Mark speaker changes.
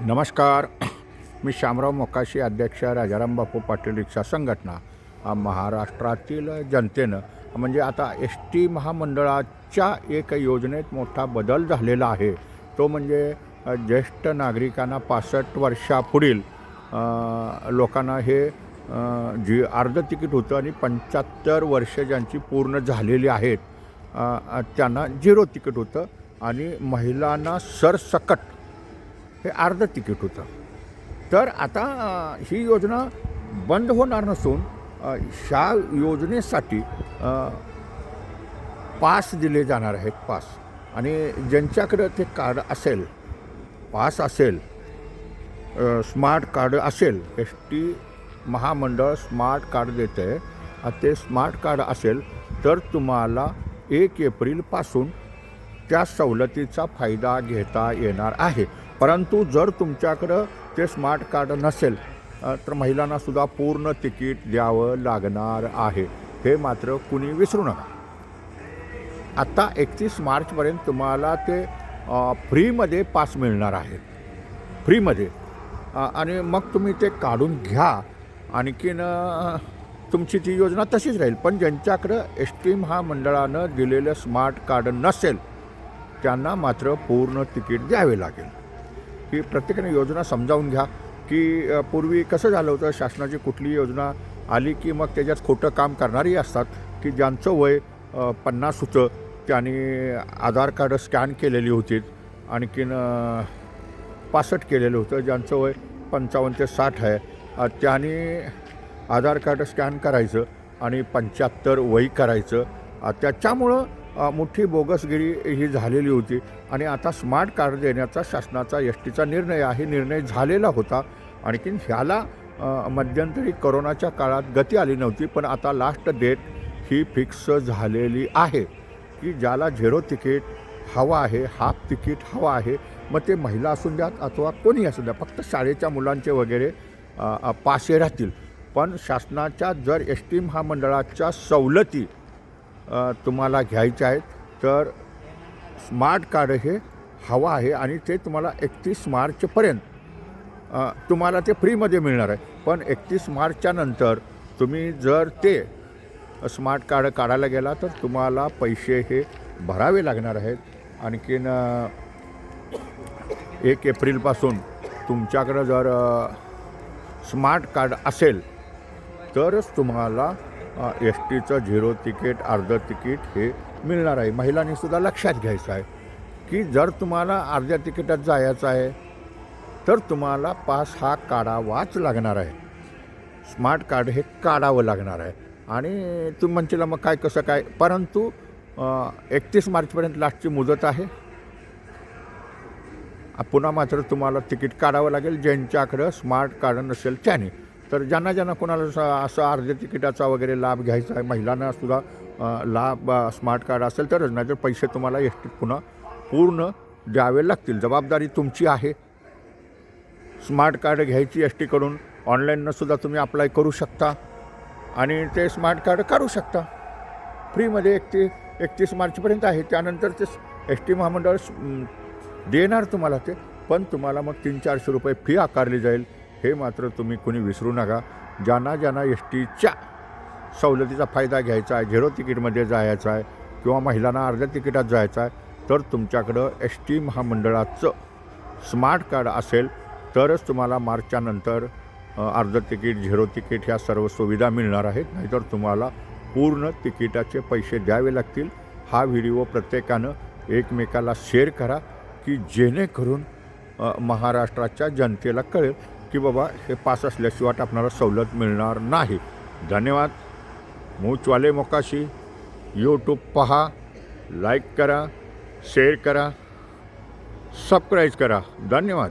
Speaker 1: नमस्कार. मी शामराव मोकाशी अध्यक्ष राजाराम बापू पाटील रिक्षा संघटना. महाराष्ट्रातील जनतेनं म्हणजे आता एस टी महामंडळाच्या एक योजनेत मोठा बदल झालेला आहे. तो म्हणजे ज्येष्ठ नागरिकांना पासष्ट वर्षापुढील लोकांना हे जी अर्ध तिकीट होतं आणि पंच्याहत्तर वर्ष ज्यांची पूर्ण झालेली आहेत त्यांना झिरो तिकीट होतं आणि महिलांना सरसकट हे अर्ध तिकीट होतं. तर आता ही योजना बंद होणार नसून ह्या योजनेसाठी पास दिले जाणार आहेत पास. आणि ज्यांच्याकडं ते कार्ड असेल पास असेल स्मार्ट कार्ड असेल एस टी महामंडळ स्मार्ट कार्ड देतं आहे ते स्मार्ट कार्ड असेल तर तुम्हाला एक एप्रिलपासून त्या सवलतीचा फायदा घेता येणार आहे. परंतु जर तुमच्याकडं ते स्मार्ट कार्ड नसेल तर महिलांनासुद्धा पूर्ण तिकीट द्यावं लागणार आहे. हे मात्र कुणी विसरू नका. आत्ता एकतीस मार्चपर्यंत तुम्हाला ते फ्रीमध्ये पास मिळणार आहेत फ्रीमध्ये. आणि मग तुम्ही ते काढून घ्या. आणखीन तुमची ती योजना तशीच राहील. पण ज्यांच्याकडं एस टी महामंडळानं दिलेलं स्मार्ट कार्ड नसेल त्यांना मात्र पूर्ण तिकीट द्यावे लागेल. ही प्रत्येकाने योजना समजावून घ्या की पूर्वी कसं झालं होतं शासनाची कुठली योजना आली की मग त्याच्यात खोटं काम करणारी असतात की ज्यांचं वय पन्नास होतं त्यांनी आधार कार्ड स्कॅन केलेली होती आणखीन पासष्ट केलेलं होतं ज्यांचं वय पंचावन्न ते साठ आहे. त्यांनी आधार कार्ड स्कॅन करायचं आणि पंच्याहत्तर वही करायचं. त्याच्यामुळं मोठी बोगसगिरी ही झालेली होती. आणि आता स्मार्ट कार्ड देण्याचा शासनाचा एस टीचा निर्णय आहे. निर्णय झालेला होता. आणखीन ह्याला मध्यंतरी करोनाच्या काळात गती आली नव्हती पण आता लास्ट डेट ही फिक्स झालेली आहे. की ज्याला झेरो तिकीट हवं आहे हाफ तिकीट हवं आहे मग ते महिला असून द्यात अथवा कोणी असू द्या फक्त शाळेच्या मुलांचे वगैरे पासे राहतील. पण शासनाच्या जर एस टी महामंडळाच्या सवलती तुम्हाला घ्यायचे आहेत. तर स्मार्ट कार्ड हे हवं आहे आणि ते तुम्हाला एकतीस मार्चपर्यंत तुम्हाला ते फ्रीमध्ये मिळणार आहे. पण एकतीस मार्चच्या नंतर तुम्ही जर ते स्मार्ट कार्ड काढायला गेला तर तुम्हाला पैसे हे भरावे लागणार आहेत. आणखीन एक एप्रिलपासून तुमच्याकडं जर स्मार्ट कार्ड असेल तरच तुम्हाला एस टीचं झिरो तिकीट अर्ध तिकीट हे मिळणार आहे. महिलांनी सुद्धा लक्षात घ्यायचं आहे की जर तुम्हाला अर्ध्या तिकिटात जायचं आहे तर तुम्हाला पास हा काढावाच लागणार आहे. स्मार्ट कार्ड हे काढावं लागणार आहे. आणि तुम्ही म्हणशील मग काय कसं काय? परंतु एकतीस मार्चपर्यंत लास्टची मुदत आहे. पुन्हा मात्र तुम्हाला तिकीट काढावं लागेल. ज्यांच्याकडं स्मार्ट कार्ड नसेल त्याने. तर ज्यांना ज्यांना कोणाला असं असं अर्ध्या तिकिटाचा वगैरे लाभ घ्यायचा आहे महिलांना सुद्धा लाभ स्मार्ट कार्ड असेल तरच नाही तर पैसे तुम्हाला एस टीत पुन्हा पूर्ण द्यावे लागतील. जबाबदारी तुमची आहे. स्मार्ट कार्ड घ्यायची एस टीकडून ऑनलाईननं सुद्धा तुम्ही अप्लाय करू शकता आणि ते स्मार्ट कार्ड काढू शकता. फ्रीमध्ये एकती एकतीस मार्चपर्यंत आहे. त्यानंतर ते एस टी महामंडळ देणार तुम्हाला ते पण तुम्हाला मग तीन चारशे रुपये फी आकारली जाईल. हे मात्र तुम्ही कुणी विसरू नका. ज्यांना ज्यांना एस टीच्या सवलतीचा फायदा घ्यायचा आहे झिरो तिकीटमध्ये जायचं आहे किंवा महिलांना अर्ध्या तिकिटात जायचं आहे तर तुमच्याकडं एस टी महामंडळाचं स्मार्ट कार्ड असेल तरच तुम्हाला मार्चच्या नंतर अर्ध तिकीट झिरो तिकीट ह्या सर्व सुविधा मिळणार आहेत. नाहीतर तुम्हाला पूर्ण तिकिटाचे पैसे द्यावे लागतील. हा व्हिडिओ प्रत्येकानं एकमेकाला शेअर करा की जेणेकरून महाराष्ट्राच्या जनतेला कळेल की बाबा हे पास असल्याशिवाय आपणाला सवलत मिळणार नाही. धन्यवाद. मूचवाले मोकाशी. यूट्यूब पहा. लाईक करा. शेअर करा. सबस्क्राईब करा. धन्यवाद.